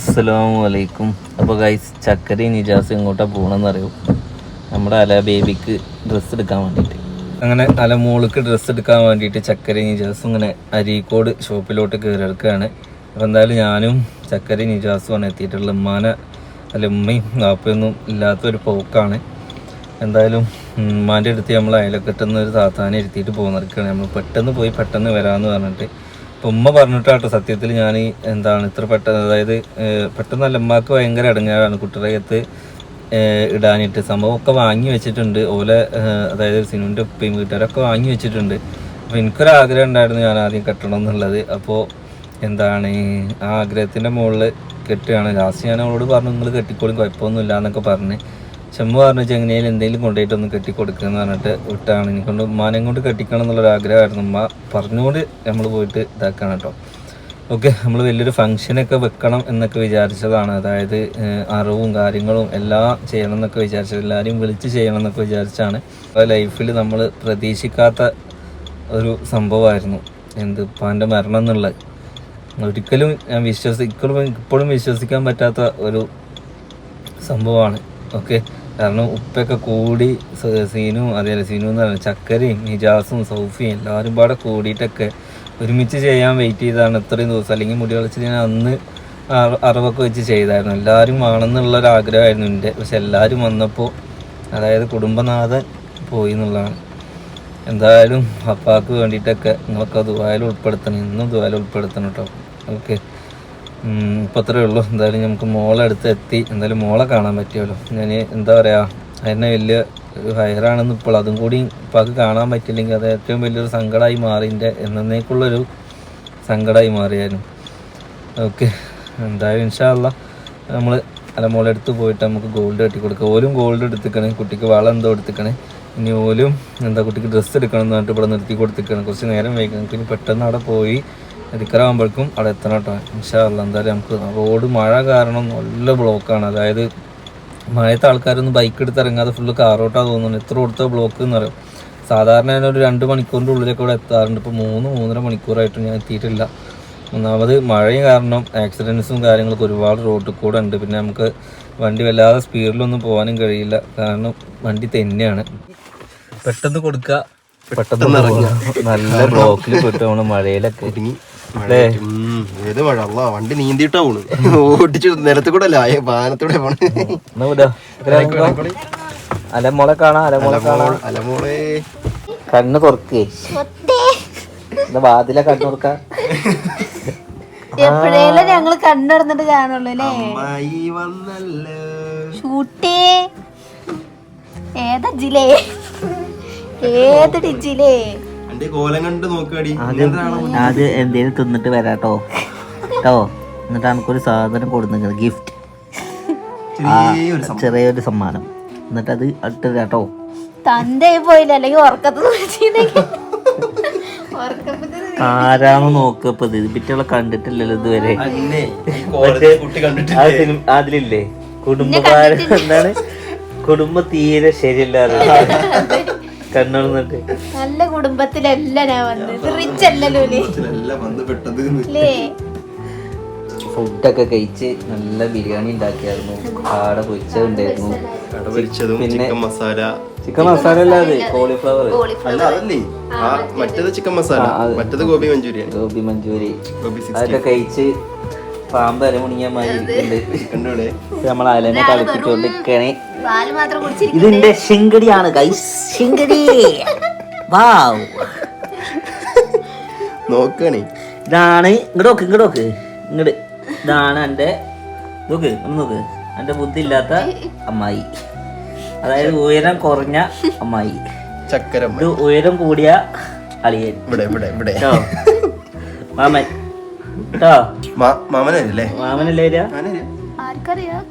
അസ്സലാമു അലൈക്കും അപ്പോൾ ഗൈസ് ചക്കരി നിജാസ് എങ്ങോട്ടാ പോകണമെന്ന് അറിയൂ നമ്മുടെ അല ബേബിക്ക് ഡ്രസ്സ് എടുക്കാൻ വേണ്ടിയിട്ട് അങ്ങനെ അല മോൾക്ക് ഡ്രസ്സ് എടുക്കാൻ വേണ്ടിയിട്ട് ചക്കരി നിജാസ് ഇങ്ങനെ അരീക്കോട് ഷോപ്പിലോട്ട് കയറി അപ്പോൾ എന്തായാലും ഞാനും ചക്കരി നിജാസുമാണ് എത്തിയിട്ടുള്ളത്. ഉമ്മാന അല്ല ഉമ്മയും വാപ്പയൊന്നും ഇല്ലാത്തൊരു പോക്കാണ്. എന്തായാലും ഉമ്മാന്റെ അടുത്ത് നമ്മൾ അയലക്കെട്ടുന്ന ഒരു താത്താനെ ഇരുത്തിയിട്ട് പോകുന്നിരിക്കുകയാണ് നമ്മൾ പെട്ടെന്ന് പോയി പെട്ടെന്ന് വരാമെന്ന് പറഞ്ഞിട്ട് ഉമ്മ പറഞ്ഞിട്ടാട്ടോ സത്യത്തിൽ ഞാൻ എന്താണ് ഇത്ര പെട്ടെന്ന് അതായത് പെട്ടെന്ന് പെട്ടെന്നല്ല ഉമ്മാക്ക് ഭയങ്കര ഇടങ്ങാറാണ് കുട്ടികളെയത്ത് ഇടാനിട്ട്. സംഭവം ഒക്കെ വാങ്ങി വെച്ചിട്ടുണ്ട്. ഓലെ അതായത് സിനുവിന്റെ ഉപ്പയും വീട്ടുകാരൊക്കെ വാങ്ങി വെച്ചിട്ടുണ്ട്. അപ്പോൾ എനിക്കൊരാഗ്രഹം ഉണ്ടായിരുന്നു ഞാൻ ആദ്യം കെട്ടണം എന്നുള്ളത്. അപ്പോൾ എന്താണ് ആ ആഗ്രഹത്തിന്റെ മുകളിൽ കെട്ടുകയാണ്. ലാസ്റ്റ് ഞാൻ അവളോട് പറഞ്ഞു നിങ്ങൾ കെട്ടിക്കോളും കുഴപ്പമൊന്നുമില്ല എന്നൊക്കെ പറഞ്ഞ്. ചെമ്മ പറഞ്ഞു ചെങ്ങനയിൽ എന്തെങ്കിലും കൊണ്ടുപോയിട്ട് ഒന്ന് കെട്ടിക്കൊടുക്കുക എന്ന് പറഞ്ഞിട്ട് വിട്ടാണ്. എനിക്കൊണ്ട് ഉമ്മാനെ കൊണ്ട് കെട്ടിക്കണം എന്നുള്ളൊരു ആഗ്രഹമായിരുന്നു ഉമ്മ പറഞ്ഞുകൊണ്ട് നമ്മൾ പോയിട്ട് ഇതാക്കാണ് കേട്ടോ. ഓക്കെ നമ്മൾ വലിയൊരു ഫംഗ്ഷനൊക്കെ വെക്കണം എന്നൊക്കെ വിചാരിച്ചതാണ്. അതായത് അറിവും കാര്യങ്ങളും എല്ലാം ചെയ്യണം എന്നൊക്കെ വിചാരിച്ചത് എല്ലാവരെയും വിളിച്ച് ചെയ്യണം എന്നൊക്കെ വിചാരിച്ചാണ്. ലൈഫിൽ നമ്മൾ പ്രതീക്ഷിക്കാത്ത ഒരു സംഭവമായിരുന്നു. എന്ത് ഉപ്പാന്റെ മരണം എന്നുള്ളത്. ഒരിക്കലും ഞാൻ വിശ്വസി ഇപ്പോഴും ഇപ്പോഴും വിശ്വസിക്കാൻ പറ്റാത്ത ഒരു സംഭവമാണ്. ഓക്കെ. കാരണം ഉപ്പൊക്കെ കൂടി സീനും അതേപോലെ സീനു എന്ന് പറയുന്നത് ചക്കരയും നിജാസും സൗഫിയും എല്ലാവരും പാടെ കൂടിയിട്ടൊക്കെ ഒരുമിച്ച് ചെയ്യാൻ വെയിറ്റ് ചെയ്താണ് ഇത്രയും ദിവസം. അല്ലെങ്കിൽ മുടി വളച്ച് ഞാൻ അന്ന് അറിവൊക്കെ വെച്ച് ചെയ്തായിരുന്നു. എല്ലാവരും വേണമെന്നുള്ള ഒരു ആഗ്രഹമായിരുന്നു എന്റെ. പക്ഷെ എല്ലാവരും വന്നപ്പോൾ അതായത് കുടുംബനാഥൻ പോയി എന്നുള്ളതാണ്. എന്തായാലും അപ്പാക്ക് വേണ്ടിയിട്ടൊക്കെ നിങ്ങളൊക്കെ ദുബായിൽ ഉൾപ്പെടുത്തണം. ഇന്നും ദുബായിൽ ഉൾപ്പെടുത്തണം കേട്ടോ. ഓക്കെ. ഇപ്പം അത്രേ ഉള്ളൂ. എന്തായാലും നമുക്ക് മോളെ അടുത്ത് എത്തി. എന്തായാലും മോളെ കാണാൻ പറ്റിയല്ലോ. ഞാൻ എന്താ പറയുക അതിനെ വലിയ ഹയറാണെന്ന് ഇപ്പോൾ അതും കൂടി ഇപ്പാക്ക് കാണാൻ പറ്റില്ലെങ്കിൽ അത് ഏറ്റവും വലിയൊരു സങ്കടമായി മാറി. എന്റെ എന്നേക്കുള്ളൊരു സങ്കടമായി മാറിയായിരുന്നു. ഓക്കെ എന്തായാലും ഇൻഷാല്ല നമ്മൾ മോളെ അടുത്ത് പോയിട്ട് നമുക്ക് ഗോൾഡ് കെട്ടി കൊടുക്കുക ഓലും ഗോൾഡ് എടുത്തിക്കണേ കുട്ടിക്ക് വളം എന്തോ എടുത്തിക്കണേ. ഇനി ഓലും എന്താ കുട്ടിക്ക് ഡ്രസ്സ് എടുക്കണം എന്ന് പറഞ്ഞിട്ട് ഇവിടെ നിർത്തി കൊടുത്തിക്കണം. കുറച്ച് നേരം വൈകി നമുക്ക് ഇനി പെട്ടെന്ന് അവിടെ പോയി എതിക്കറാകുമ്പോഴേക്കും അവിടെ എത്തണം കേട്ടോ. ഇൻഷാല്ല എന്തായാലും നമുക്ക് റോഡ് മഴ കാരണം നല്ല ബ്ലോക്കാണ്. അതായത് മഴയത്തെ ആൾക്കാരൊന്നും ബൈക്ക് എടുത്ത് ഇറങ്ങാതെ ഫുള്ള് കാറോട്ടാ തോന്നുന്നു. എത്ര കൊടുത്ത ബ്ലോക്ക് എന്ന് പറയും സാധാരണ ഞാൻ ഒരു രണ്ട് മണിക്കൂറിന്റെ ഉള്ളിലൊക്കെ ഇവിടെ എത്താറുണ്ട്. ഇപ്പോൾ മൂന്ന് മൂന്നര മണിക്കൂറായിട്ടും ഞാൻ എത്തിയിട്ടില്ല. ഒന്നാമത് മഴയും കാരണം ആക്സിഡൻസും കാര്യങ്ങളൊക്കെ ഒരുപാട് റോഡിൽ കൂടെ ഉണ്ട്. പിന്നെ നമുക്ക് വണ്ടി വല്ലാതെ സ്പീഡിലൊന്നും പോകാനും കഴിയില്ല. കാരണം വണ്ടി തന്നെയാണ്. പെട്ടെന്ന് കൊടുക്കുക പെട്ടെന്ന് ഇറങ്ങുക. നല്ല ബ്ലോക്കിൽ പെട്ട്. നമ്മൾ മഴയിലൊക്കെ. ഏത് മഴ? അല്ല വണ്ടി നീന്തിയിട്ടാ പോണ് ഓടിച്ചു നിലത്ത് കൂടെ അല്ല ആയ പാനത്തൂടെ പോണ് അലമോളെ കാണാ അലമോളെ കാണാം. അലമോളെ. കണ്ണ് തുറക്കേ. എന്താ വാതില കണ്ണു തുറക്ക. എപ്പോഴേലും ഞങ്ങൾ കണ്ടിടന്നിട്ട് കാണുള്ളൂ അല്ലേ ഷൂട്ടേ. ഏതാ ജിലേ? ഏത് ഡിജിലേ? എന്റെ കോലം കണ്ട് നോക്കാടി അത് എന്തേലും തിന്നിട്ട് വരാട്ടോ. കേട്ടോ എന്നിട്ട് നമുക്കൊരു സാധനം കൊടുക്കുന്നത് ഗിഫ്റ്റ് ചെറിയൊരു സമ്മാനം. എന്നിട്ട് അത് ഇട്ട് കേട്ടോ തന്റെ പോയില്ല? അല്ലെങ്കിൽ ഉറക്കത്ത് വിളിച്ചിരുന്നെങ്കിൽ ഉറക്കപ്പത്തിന് ആരാന്ന് നോക്കപ്പോ ഇത്. പിറ്റുള്ള കണ്ടിട്ടില്ലല്ലോ ഇതുവരെ. അതിലില്ലേ? കുടുംബകാരം എന്താണ്? കുടുംബം തീരെ ശരിയല്ലാതെ. കണ്ണുന്നിട്ട് നല്ല കുടുംബത്തിലല്ല ഞാൻ വന്നത്. റിച്ച് അല്ലല്ലോ ഫുഡൊക്കെ കഴിച്ച് നല്ല ബിരിയാണി ഉണ്ടാക്കിയായിരുന്നു. കാട പൊരിച്ചുണ്ടായിരുന്നു കട പൊരിച്ചതും ചിക്കൻ മസാല ചിക്കൻ മസാല അല്ലാതെ കോളിഫ്ലവർ അല്ല അതല്ലേ? ആ മറ്റേത് ചിക്കൻ മസാല മറ്റേത് ഗോപി മഞ്ചൂരിയാണ്. ഗോബി മഞ്ചൂരി. ഗോപി സിക്സ് അതൊക്കെ കഴിച്ച് പാമ്പ് അരമുണിയ മാതിരി ഇരിക്കുന്നുണ്ട് നമ്മൾ അലനെ കളിപ്പിച്ചോണ്ടിരിക്കണേ. പാൽ മാത്രം കുടിച്ചിരിക്കും ഇതിന്റെ ശിങ്കടിയാണ് ഗൈസ് ശിങ്കടി. വാവ്. നോക്കണേ. ഇതാണ്. ഇങ്ങോട്ട് നോക്ക് ഇങ്ങോട്ട് നോക്ക്. ഇങ്ങോട്ട് ഇതാണ് എന്റെ നോക്ക് ഒന്ന് നോക്ക്. എന്റെ ബുദ്ധി ഇല്ലാത്ത അമ്മായി. അതായത് ഉയരം കുറഞ്ഞ അമ്മായി. ചക്കരം ഉയരം കൂടിയ അളിയൻ. ഇവിടെ ഇവിടെ ഇവിടെ. മാമൻ. കേട്ടോ മാമനല്ലേ? മാമനല്ലേ? ആർക്കറിയാം.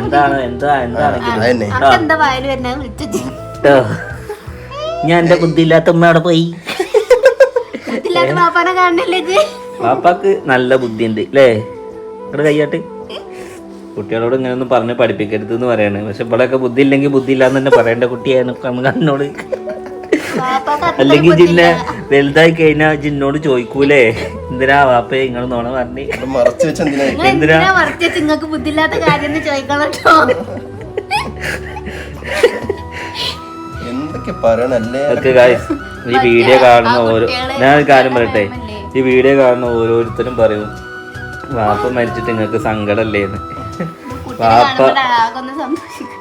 എന്താണ്? എന്താ? വിളിച്ചു ഞാൻ എന്റെ ബുദ്ധി ഇല്ലാത്ത ഉമ്മ അവിടെ പോയി. പാപ്പാനെ പാപ്പാക്ക് നല്ല ബുദ്ധിയുണ്ട് അല്ലേ ഇവിടെ കയ്യാട്ട് കുട്ടികളോട് ഇങ്ങനെ ഒന്നും പറഞ്ഞ് പഠിപ്പിക്കരുത് എന്ന് പറയാണ്. പക്ഷെ ഇവിടെയൊക്കെ ബുദ്ധി ഇല്ലെങ്കിൽ ബുദ്ധി ഇല്ലാന്ന് തന്നെ പറയേണ്ട കുട്ടിയാണ് കണ്ണോട് അല്ലെങ്കിൽ ജിന്നെ വലുതായി കഴിഞ്ഞാ ജിന്നോട് ചോദിക്കൂലേ? എന്തിനാ വാപ്പ നിങ്ങൾ നോണ പറഞ്ഞ്? മറച്ചു വെച്ച എന്തിനാ? നിങ്ങൾക്ക് ബുദ്ധില്ലാത്ത കാര്യം ചോദിക്കണോ എന്തൊക്കെ പറയണല്ലേ? ഓക്കെ ഗായ്സ് ഈ വീഡിയോ കാണുന്ന ഓരോ ഞാൻ ഒരു കാര്യം പറയട്ടെ? ഈ വീഡിയോ കാണുന്ന ഓരോരുത്തരും പറയും വാപ്പ മരിച്ചിട്ട് നിങ്ങൾക്ക് സങ്കടമല്ലേന്ന്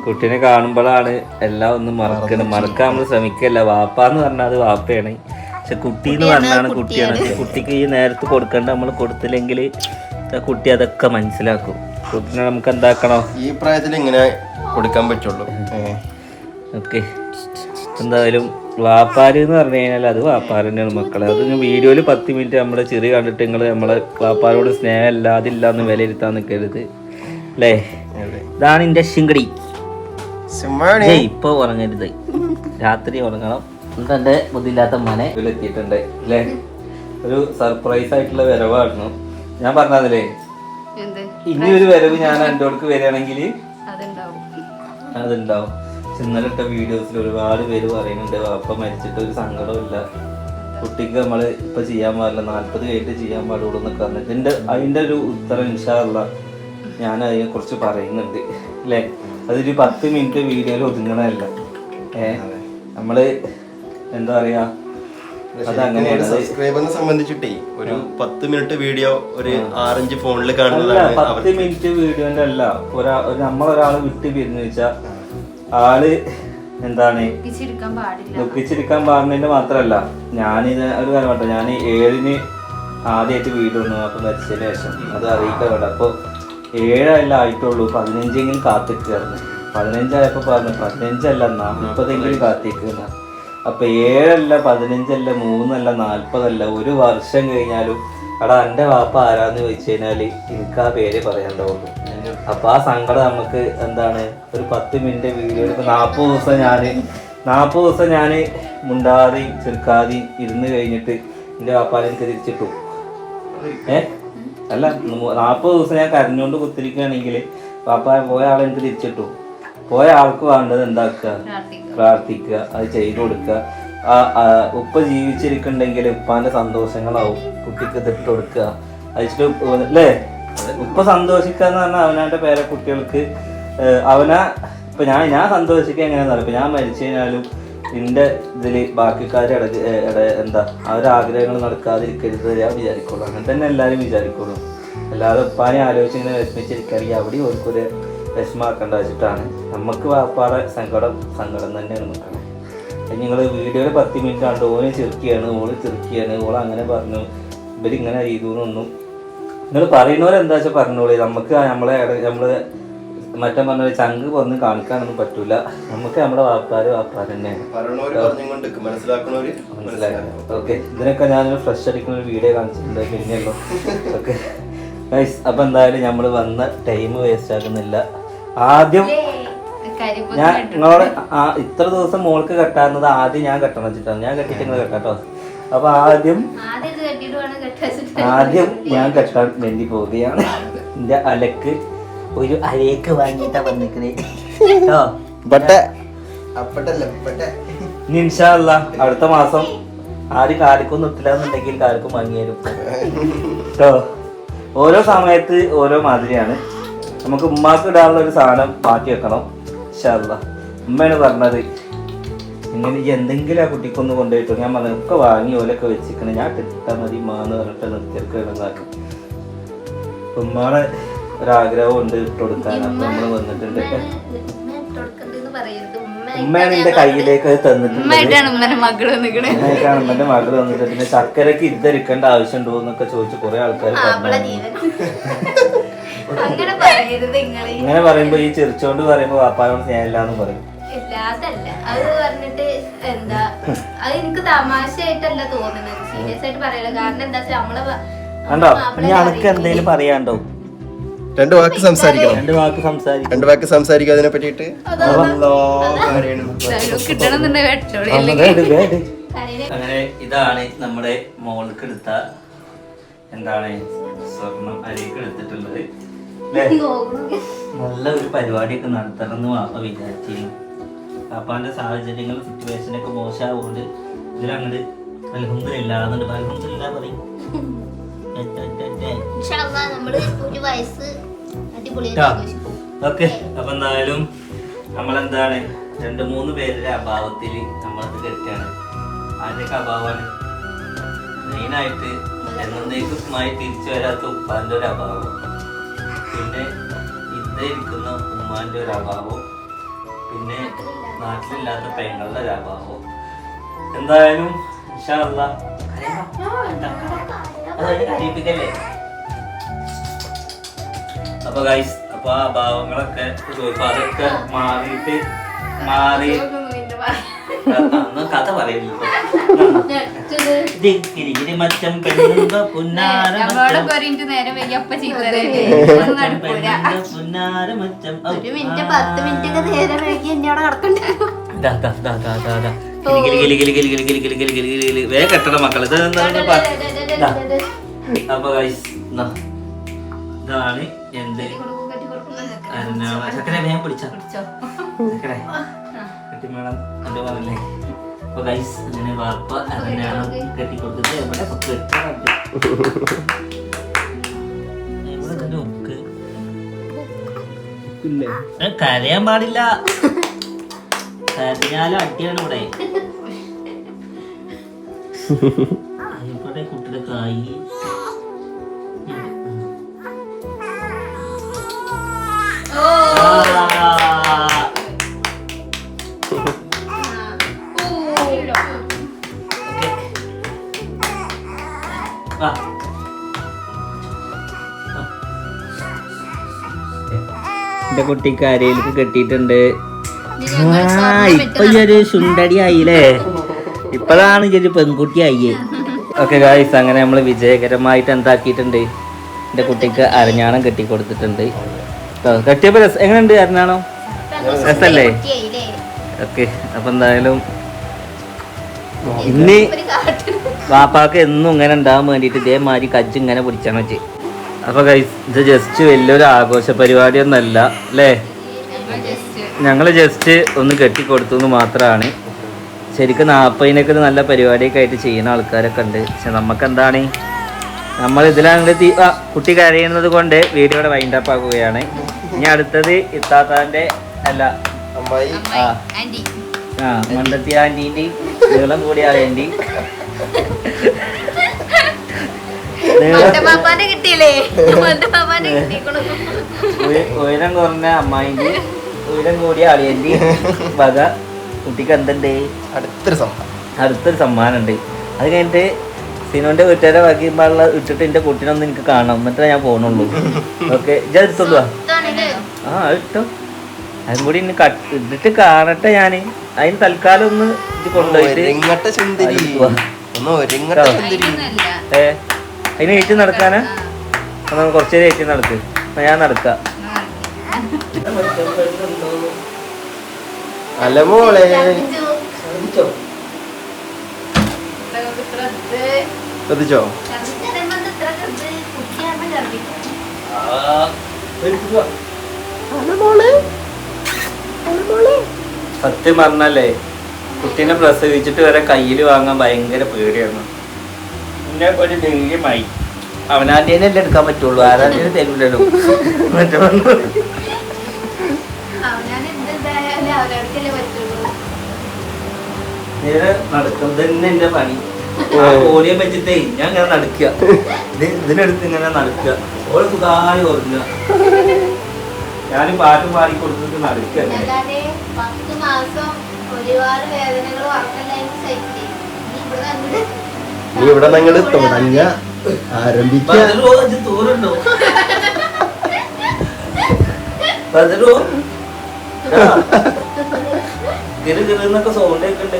കുട്ടീനെ കാണുമ്പോഴാണ് എല്ലാം ഒന്ന് മറക്കണം മറക്കാൻ നമ്മൾ ശ്രമിക്കല്ല. വാപ്പ എന്ന് പറഞ്ഞാൽ അത് വാപ്പയാണ്. പക്ഷെ കുട്ടി എന്ന് പറഞ്ഞാണ് കുട്ടിയാണ്. കുട്ടിക്ക് ഈ നേരത്ത് കൊടുക്കേണ്ട നമ്മൾ കൊടുത്തില്ലെങ്കിൽ ആ കുട്ടി അതൊക്കെ മനസ്സിലാക്കും. കുട്ടീനെ നമുക്ക് എന്താക്കണോ? ഈ പ്രായത്തിൽ ഇങ്ങനെ കൊടുക്കാൻ പറ്റുള്ളൂ. ഓക്കെ. എന്തായാലും വാപ്പാര് എന്ന് പറഞ്ഞു കഴിഞ്ഞാൽ അത് വാപ്പാർ തന്നെയാണ് മക്കളെ. അത് വീഡിയോയിൽ പത്ത് മിനിറ്റ് നമ്മളെ ചെറിയ കണ്ടിട്ട് നിങ്ങൾ നമ്മളെ വാപ്പാരോട് സ്നേഹം ഇല്ലാതില്ല എന്ന് വിലയിരുത്താൻ നിൽക്കരുത്. അല്ലേ. ഇതാണ് എന്റെ ശിങ്കടി. ഇപ്പൊ ഉറങ്ങരുത്. രാത്രി ഉറങ്ങണം. തന്റെ ബുദ്ധിയില്ലാത്ത മനെ എത്തിയിട്ടുണ്ട് അല്ലേ? ഒരു സർപ്രൈസ് ആയിട്ടുള്ള വരവായിരുന്നു. ഞാൻ പറഞ്ഞതല്ലേ എന്ത്? ഇനി ഒരു വരവ് ഞാൻ എന്റെ അടുക്ക് വരികയാണെങ്കിൽ അതുണ്ടാവും. ഇന്നലെ ഇട്ട വീഡിയോസിൽ ഒരുപാട് പേര് പറയുന്നുണ്ട് വാപ്പ മരിച്ചിട്ട് ഒരു സങ്കടമില്ല കുട്ടിക്ക് നമ്മൾ ഇപ്പൊ ചെയ്യാൻ പാടില്ല. നാല്പത് കഴിഞ്ഞിട്ട് ചെയ്യാൻ പാടുള്ളൂ എന്നൊക്കെ പറഞ്ഞു ഇതിന്റെ അതിന്റെ ഒരു ഉത്തരം ഇൻഷാല്ല ഞാൻ അതിനെ കുറിച്ച് പറയുന്നുണ്ട് അല്ലേ അതൊരു പത്ത് മിനിറ്റ് വീഡിയോയിൽ ഒതുങ്ങണമല്ല ഏ? നമ്മൾ എന്താ പറയാ അതങ്ങനെയാണ് അത് സബ്സ്ക്രൈബറിനെ സംബന്ധിച്ചിട്ടേ ഒരു പത്ത് മിനിറ്റ് വീഡിയോ ഒരു ആറഞ്ച് ഫോണിൽ കാണുന്നതാണ് പത്ത് മിനിറ്റ് വീഡിയോന്റെ അല്ല. ഒരാ നമ്മളൊരാൾ വിട്ട് പിരിഞ്ഞു വെച്ചാ ആൾ എന്താണ് ദുഃഖിച്ചിരിക്കാൻ പാടുന്നതിന്റെ മാത്രല്ല. ഞാനിത് ഒരു കാര്യം പറഞ്ഞു ഞാൻ ഏഴിന് ആദ്യമായിട്ട് വീട് വന്നു അപ്പൊ മരിച്ചതിന് ശേഷം. അത് അറിയിക്കാൻ വേണ്ട. അപ്പൊ ഏഴല്ല ആയിട്ടുള്ളൂ. പതിനഞ്ചെങ്കിലും കാത്തിട്ടായിരുന്നു പതിനഞ്ചായപ്പോൾ പറഞ്ഞു പതിനഞ്ചല്ല നാൽപ്പതെങ്കിലും കാത്തിക്കുന്ന അപ്പൊ ഏഴല്ല പതിനഞ്ചല്ല മൂന്നല്ല നാൽപ്പതല്ല ഒരു വർഷം കഴിഞ്ഞാലും എടാ എന്റെ വാപ്പ ആരാന്ന് ചോദിച്ചു കഴിഞ്ഞാൽ എനിക്ക് ആ പേര് പറയാണ്ടാവുള്ളൂ അപ്പൊ ആ സങ്കടം നമുക്ക് എന്താണ്? ഒരു പത്ത് മിനിറ്റ് വീഡിയോ ഇപ്പം നാൽപ്പത് ദിവസം ഞാൻ നാൽപ്പത് ദിവസം ഞാൻ മുണ്ടാതെയും ചെറുക്കാതെയും ഇരുന്ന് കഴിഞ്ഞിട്ട് എന്റെ വാപ്പാനെ എനിക്ക് തിരിച്ചിട്ടു. ഏ? അല്ല നാൽപ്പത് ദിവസം ഞാൻ കരഞ്ഞുകൊണ്ട് കുത്തിരിക്കുകയാണെങ്കിൽ പാപ്പ പോയ ആളെ എനിക്ക് തിരിച്ചിട്ടു. പോയ ആൾക്ക് വേണ്ടത് എന്താക്കുക? പ്രാർത്ഥിക്കുക. അത് ചെയ്തു കൊടുക്കുക. ഉപ്പ ജീവിച്ചിരിക്കുന്നുണ്ടെങ്കിൽ ഉപ്പാന്റെ സന്തോഷങ്ങളാവും. കുട്ടിക്ക് തിട്ട് കൊടുക്കുക. അയച്ചിട്ട് അല്ലേ? ഉപ്പ സന്തോഷിക്കുക എന്ന് പറഞ്ഞാൽ അവനാന്റെ പേരെ കുട്ടികൾക്ക് അവനാ ഇപ്പൊ ഞാൻ ഞാൻ സന്തോഷിക്കുക എങ്ങനെയാണെന്നറിയാം ഇപ്പൊ ഞാൻ മരിച്ചു കഴിഞ്ഞാലും നിന്റെ ഇതിൽ ബാക്കിക്കാർ എന്താ അവരുടെ ആഗ്രഹങ്ങൾ നടക്കാതിരിക്കരുത് ഞാൻ വിചാരിക്കുള്ളൂ. അങ്ങനെ തന്നെ എല്ലാവരും വിചാരിക്കുള്ളൂ. അല്ലാതെ ഉപ്പാനെ ആലോചിച്ച് ഇങ്ങനെ വിഷമിച്ചിരിക്കുകയാണെങ്കിൽ അവിടെ ഓർക്കൊരു വിഷമാക്കേണ്ട വെച്ചിട്ടാണ്. നമുക്ക് വാപ്പാടെ സങ്കടം സങ്കടം തന്നെയാണ് നിൽക്കുന്നത് നിങ്ങൾ വീഡിയോയിൽ പത്ത് മിനിറ്റ് കണ്ട് ഓന് ചെറുക്കിയാണ് ഓൾ ചെറുക്കിയാണ് ഓൾ അങ്ങനെ പറഞ്ഞു. ഇവരിങ്ങനെ ചെയ്തു എന്നൊന്നും നിങ്ങൾ പറയുന്നവരെന്താ വെച്ചാൽ പറഞ്ഞോളി. നമുക്ക് നമ്മളെ നമ്മൾ മറ്റേ പറഞ്ഞ ചങ്ക് വന്ന് കാണിക്കാനൊന്നും പറ്റൂല. നമുക്ക് നമ്മുടെ വാപ്പാര് വാപ്പാര് തന്നെയാണ്. മനസ്സിലായി. ഓക്കെ. ഇതിനൊക്കെ ഞാൻ ഫ്രഷ് അടിക്കുന്ന ഒരു വീഡിയോ കാണിച്ചിട്ടുണ്ട്. പിന്നെയല്ലോ ഓക്കെ. ഗൈസ് അപ്പൊ എന്തായാലും നമ്മൾ വന്ന ടൈം വേസ്റ്റ് ആക്കുന്നില്ല. ആദ്യം ഞാൻ നിങ്ങളോട് ആ ഇത്ര ദിവസം മോൾക്ക് കെട്ടാറുന്നത് ആദ്യം ഞാൻ കെട്ടണം വെച്ചിട്ടാണ്. ഞാൻ കെട്ടിട്ട് നിങ്ങൾ കെട്ടാട്ടോ. അപ്പൊ ആദ്യം ആദ്യം ഞാൻ കെട്ടാൻ വേണ്ടി പോവുകയാണ്. എന്റെ അലക്ക് ഒരു അരയൊക്കെ വാങ്ങിയിട്ടാ വന്നിക്കുന്നേ കേട്ടോ ബട്ടെ ഇനി അടുത്ത മാസം ആര് കാലിക്കൊന്നും ഇട്ടില്ല എന്നുണ്ടെങ്കിൽ കാലിക്കും വാങ്ങിയാലും കേട്ടോ ഓരോ സമയത്ത് ഓരോ മാതിരിയാണ്. നമുക്ക് ഉമ്മാക്ക് ഇടാനുള്ള ഒരു സാധനം മാറ്റി വെക്കണം ഇൻഷാല്ല ഉമ്മയാണ് പറഞ്ഞത് ഇങ്ങനെ എന്തെങ്കിലും ആ കുട്ടിക്കൊന്ന് കൊണ്ടുപോയിട്ടു ഞാൻ പറഞ്ഞു ഒക്കെ വാങ്ങി ഓലൊക്കെ വെച്ചിരിക്കണേ. ഞാൻ കിട്ടാൻ മതി മാന്ന് പറഞ്ഞിട്ട് നിർത്തിയെടുക്കണം ഉമ്മാടെ ഒരാഗ്രഹം ഉണ്ട് ഇട്ട് കൊടുക്കാൻ. അപ്പൊ നമ്മൾ വന്നിട്ടുണ്ട് ഉമ്മയാണ് എന്റെ കയ്യിലേക്ക് അത് തന്നിട്ടുണ്ട്. ഉമ്മയായിട്ടാണ് ഉമ്മന്റെ മകൾ വന്നിട്ട് പിന്നെ ചക്കരക്ക് ആവശ്യം ആവശ്യമുണ്ടോ എന്നൊക്കെ ചോദിച്ച് കുറെ ആൾക്കാർ പറഞ്ഞു ഇങ്ങനെ പറയുമ്പോ ഈ ചിരിച്ചോണ്ട് പറയുമ്പോ വാപ്പായോട് സ്നേഹമില്ലാന്ന് പറയും. അതല്ല അത് പറഞ്ഞിട്ട് എന്താ അത് എനിക്ക് തമാശയായിട്ടല്ല തോന്നുന്നത്. സീരിയസ് ആയിട്ട് പറയല കാരണം എന്താ വെച്ചാൽ നമ്മളെ കണ്ടോ? ഇനി അനക്ക് എന്തെങ്കിലും പറയാണ്ടോ രണ്ട് വാക്ക് സംസാരിക്കണം. രണ്ട് വാക്ക് സംസാരിക്കും രണ്ട് വാക്ക് സംസാരിക്കുക അതിനെ പറ്റിയിട്ട്? അങ്ങനെ ഇതാണ് നമ്മുടെ മോൾക്ക് എടുത്ത എന്താണ് സ്വർണം അരിക്ക് എടുത്തിട്ടുള്ളത്. ല്ലേ? നല്ല ഒരു പരിപാടിയൊക്കെ നടത്തണം എന്ന് വാപ്പ വിചാരിച്ചിരുന്നു. പാപ്പാന്റെ സാഹചര്യങ്ങൾ സിറ്റുവേഷനൊക്കെ മോശമാവുകൊണ്ട് ഇതിലങ്ങോട്ട് അൽഹംദുലില്ലാ എന്നിട്ട് അൽഹംദുലില്ലാ പറയും. നമ്മൾ ഒരു വയസ്സ് ഓക്കെ അപ്പൊ എന്തായാലും നമ്മളെന്താണ് രണ്ട് മൂന്ന് പേരുടെ അഭാവത്തിൽ നമ്മളത് കെട്ടാണ് ആരുടെയൊക്കെ അഭാവമാണ് മെയിനായിട്ട് എന്നേക്കുമായി തിരിച്ചു വരാത്ത ഉപ്പാന്റെ ഒരു അഭാവം പിന്നെ ഇന്ന് ഇരിക്കുന്ന ഉമ്മാന്റെ ഒരു അഭാവം പിന്നെ നാട്ടിലില്ലാത്ത പെങ്ങളുടെ ഒരു അഭാവം എന്തായാലും ഇൻഷാ അല്ലാ. അപ്പൊ ഗൈസ് അപ്പൊ ആ ഭാവങ്ങളൊക്കെ ചോദിക്കും അതൊക്കെ മാറിയിട്ട് മാറി കഥ പറയുന്നു ിരി മച്ചം പെണ്ണുമ്പ പുന്നാര പുന്നാര മച്ചം വേ കെട്ടണം മക്കൾ ഇത് എന്താണ് അപ്പൊ ഇതാണ് എന്ത്? അന്നാണ് ചക്കര വേഗം പിടിച്ചോ. ചക്കരെ കെട്ടിമേളം എന്റെ പറഞ്ഞില്ലേ അപ്പൊ ഗൈസ് അങ്ങനെ വാപ്പ കെട്ടിക്കൊടുത്തത്. എവിടെ? കരയാൻ പാടില്ല. കരഞ്ഞാലും അടിയാണ് ഇവിടെ. ഇവിടെ കുട്ടിയുടെ കായി. വാ. എന്റെ കുട്ടി കരയിലേക്ക് കെട്ടിയിട്ടുണ്ട് ആ ഇപ്പൊ ഈ ഒരു ശുണ്ടടി ആയില്ലേ ഇപ്പതാണ് ഈ ഒരു പെൺകുട്ടി ആയി ഓക്കെ ഗായ്സ് അങ്ങനെ നമ്മൾ വിജയകരമായിട്ട് എന്താക്കിയിട്ടുണ്ട് എന്റെ കുട്ടിക്ക് അരഞ്ഞാണം കെട്ടി കൊടുത്തിട്ടുണ്ട് ട്ടോ, കെട്ടിയപ്പോ രസം എങ്ങനെയുണ്ട് അരഞ്ഞാണം രസല്ലേ? ഓക്കെ അപ്പൊ എന്തായാലും ഇനി വാപ്പാക്ക് എന്നും ഇങ്ങനെ ഉണ്ടാകാൻ വേണ്ടിയിട്ട് ഇതേമാതിരി കജ്ജ് ഇങ്ങനെ പിടിച്ചാണ് വെച്ച്. അപ്പൊ ഗൈസ് ഇത് ജസ്റ്റ് വലിയൊരു ആഘോഷ പരിപാടിയൊന്നല്ല അല്ലേ? ഞങ്ങൾ ജസ്റ്റ് ഒന്ന് കെട്ടിക്കൊടുത്തു എന്ന് മാത്രമാണ് ശരിക്കും നാൽപ്പതിനൊക്കെ ഒരു നല്ല പരിപാടിയൊക്കെ ആയിട്ട് ചെയ്യുന്ന ആൾക്കാരൊക്കെ ഉണ്ട്. പക്ഷെ നമുക്ക് എന്താണ് നമ്മൾ ഇതിലാണ് തീ കുട്ടി കരയുന്നത് കൊണ്ട് വീഡിയോയുടെ വൈൻഡ് അപ്പ് ആക്കുകയാണ്. ഇനി അടുത്തത് ഇത്താത്താന്റെ അല്ല അമ്മായി. ആ. മണ്ടത്തി ആന്റീന്റെ നീളം കൂടിയ ഉയ- ഉയരം കുറഞ്ഞ അമ്മായിന്റെ ഉയരം കൂടിയ ആളിയന്റെ വക കുട്ടിക്ക് എന്തുണ്ട്? അടുത്തൊരു സമ്മാനം അടുത്തൊരു സമ്മാനം ഉണ്ട് അത് കഴിഞ്ഞിട്ട് സിനോന്റെ വീട്ടുകാരെ ബാക്കി പാടുള്ള ഇട്ടിട്ട് എന്റെ കുട്ടീനൊന്നും എനിക്ക് കാണാം എന്നിട്ടേ ഞാൻ പോണുള്ളൂ. ഓക്കെ ഇജ്ജ് എടുത്തോളൂ. ആ ഇട്ടു ഇട്ടോ. അതും കൂടി ഇനി കട്ട് ഇട്ടിട്ട് കാണട്ടെ ഞാൻ. അതിന് തൽക്കാലം ഒന്ന് ഇത് കൊണ്ടുപോയിട്ട് ഏ അതിന് ഏറ്റി നടക്കാനാ? എന്നാ കുറച്ച് നേരം ഏറ്റി നടക്ക്. ഞാൻ നടക്കാം. അല്ല മോളെ. ശ്രദ്ധിച്ചോ? സത്യം പറഞ്ഞല്ലേ കുട്ടീനെ പ്രസവിച്ചിട്ട് വരെ കയ്യിൽ വാങ്ങാൻ ഭയങ്കര പേടിയാണ് പിന്നെ ഒരു ധൈര്യമായി അവനാദ്യനല്ലേ അല്ലേ എടുക്കാൻ പറ്റുള്ളൂ? ആരാധ്യനെ തെരുവിലും മറ്റേ ഇങ്ങനെ നടക്കും തന്നെ എന്റെ പണി. ഓടിയെ പറ്റിട്ടേ ഇങ്ങനെ നടക്കുക. ഇതിനടുത്ത് ഇങ്ങനെ നടക്കുക. ഓൾ സുഖമായി ഉറങ്ങുക. ഞാൻ പാട്ട് പാടി കൊടുത്തിട്ട് നടക്കുക. നീ ഇവിടെ ഞങ്ങൾ തുടങ്ങ ആരംഭിക്കാൻ തോറുണ്ടോ? കിറു കിറുന്നൊക്കെ സൗണ്ട് ഒക്കെ ഉണ്ട്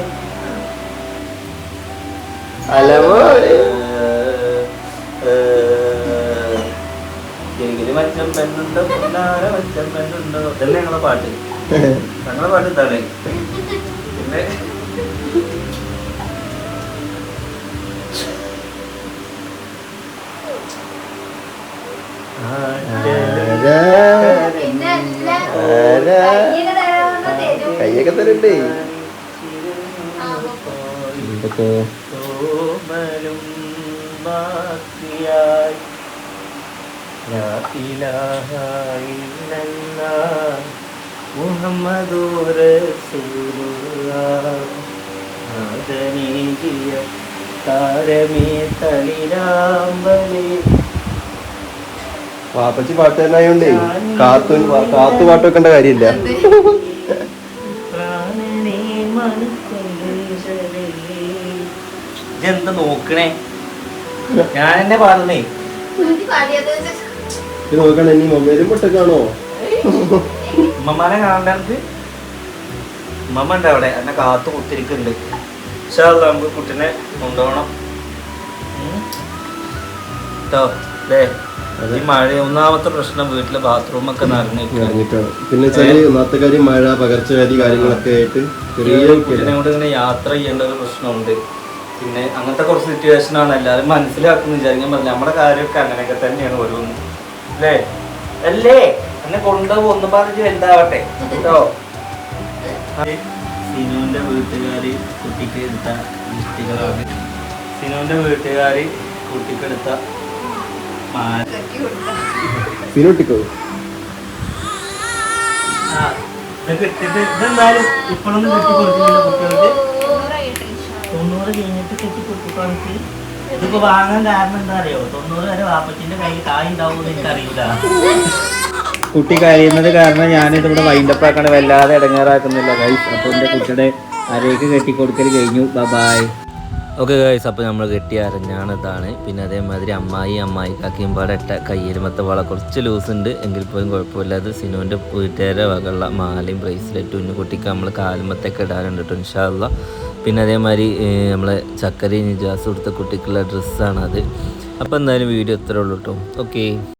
ഗിരിഗിരി മച്ചം പെണ്ണുണ്ടോ? പൊന്നാര മച്ചം പെണ്ണുണ്ടോ? ഇതല്ലേ ഞങ്ങളെ പാട്ട്. ഞങ്ങളെ പാട്ട് ഇതാണ്. പിന്നെ കയ്യൊക്കെ തരണ്ടേ? പാപ്പച്ചി പാട്ട് തന്നെ ആയോണ്ടേ. കാത്തു കാത്തു പാട്ടൊക്കേണ്ട കാര്യമില്ല. ഇതെന്താ നോക്കണേ? ഞാൻ എന്നെ പറഞ്ഞേ ഇത് നോക്കണേ ഇനി മൊബൈലും പൊട്ടക്കാണോ? ഉമ്മമാനെ കാണേണ്ടത് ഉമ്മമ്മ ഉണ്ട് അവിടെ എന്നെ കാത്തു കുത്തിരിക്കുന്നുണ്ട് പക്ഷേ നമുക്ക് കുട്ടീനെ കൊണ്ടുപോകണം ഉം. ട്ടോ അല്ലേ ഈ മഴ ഒന്നാമത്തെ പ്രശ്നം വീട്ടിലെ ബാത്റൂം ഒക്കെ നിറഞ്ഞിട്ടാണ്. പിന്നെ ഒന്നാമത്തെ കാര്യം മഴ പകർച്ചവ്യാധി കാര്യങ്ങളൊക്കെ ആയിട്ട് ചെറിയ കുട്ടീനെ കൊണ്ട് ഇങ്ങനെ യാത്ര ചെയ്യേണ്ട ഒരു പ്രശ്നമുണ്ട്. പിന്നെ അങ്ങനത്തെ കുറച്ച് സിറ്റുവേഷൻ ആണ്. എല്ലാവരും മനസ്സിലാക്കുന്നു വിചാരിക്കാൻ പറഞ്ഞു നമ്മുടെ കാര്യമൊക്കെ അങ്ങനെയൊക്കെ തന്നെയാണ് ഓരോന്ന്. അല്ലേ? അല്ലേ? എന്നെ കൊണ്ടുപോകും. ഒന്നും പറഞ്ഞ് വലുതാവട്ടെ. കേട്ടോ? സിനുവിന്റെ വീട്ടുകാർ കുട്ടിക്ക് എടുത്ത ലിസ്റ്റുകളാണ് സിനുവിന്റെ വീട്ടുകാർ കുട്ടിക്ക് എടുത്ത ഇതെന്തായാലും ഇപ്പോഴൊന്നും കെട്ടി കൊടുക്കുന്നില്ല കുട്ടികൾക്ക്. തൊണ്ണൂറ് കഴിഞ്ഞിട്ട് കെട്ടി കൊടുക്കുകയാണെങ്കിൽ ഇതിപ്പോ വാങ്ങാൻ കാരണം എന്താ അറിയോ? തൊണ്ണൂറ് വരെ വാപ്പച്ചിന്റെ കയ്യിൽ കായ് ഉണ്ടാവും എനിക്കറിയില്ല. കുട്ടി കരയുന്നത് കാരണം ഞാനിത് ഇവിടെ വൈൻഡപ്പ് ആക്കണ വല്ലാതെ ഇടങ്ങേറാക്കുന്നില്ല ഗൈസ് അപ്പോൾ എന്റെ കുട്ടിയുടെ അരയ്ക്ക് കെട്ടിക്കൊടുക്കൽ കഴിഞ്ഞു. ബബായ് ഓക്കെ ഗൈസ് അപ്പോൾ നമ്മൾ കെട്ടി അരഞ്ഞാണ് ഇതാണ്. പിന്നെ അതേമാതിരി അമ്മായി അമ്മായി കാക്കിയും പാടെ ഇട്ട കയ്യിരുമത്തെ വള കുറച്ച് ലൂസ് ഉണ്ട്. എങ്കിൽ പോലും കുഴപ്പമില്ല. അത് സിനുവിന്റെ വീട്ടുകാരെ വകയുള്ള മാലയും ബ്രേസ്ലെറ്റും ഇന്ന് കുട്ടിക്ക് നമ്മൾ കാലുമത്തൊക്കെ ഇടാനുണ്ട് കേട്ടോ ഇൻഷാല്ല പിന്നെ അതേമാതിരി നമ്മളെ ചക്കരയും നിജാസ് കൊടുത്ത കുട്ടിക്കുള്ള ഡ്രസ്സാണ് അത് അപ്പോൾ എന്തായാലും വീഡിയോ ഇത്രേ ഉള്ളൂ കേട്ടോ ഓക്കെ.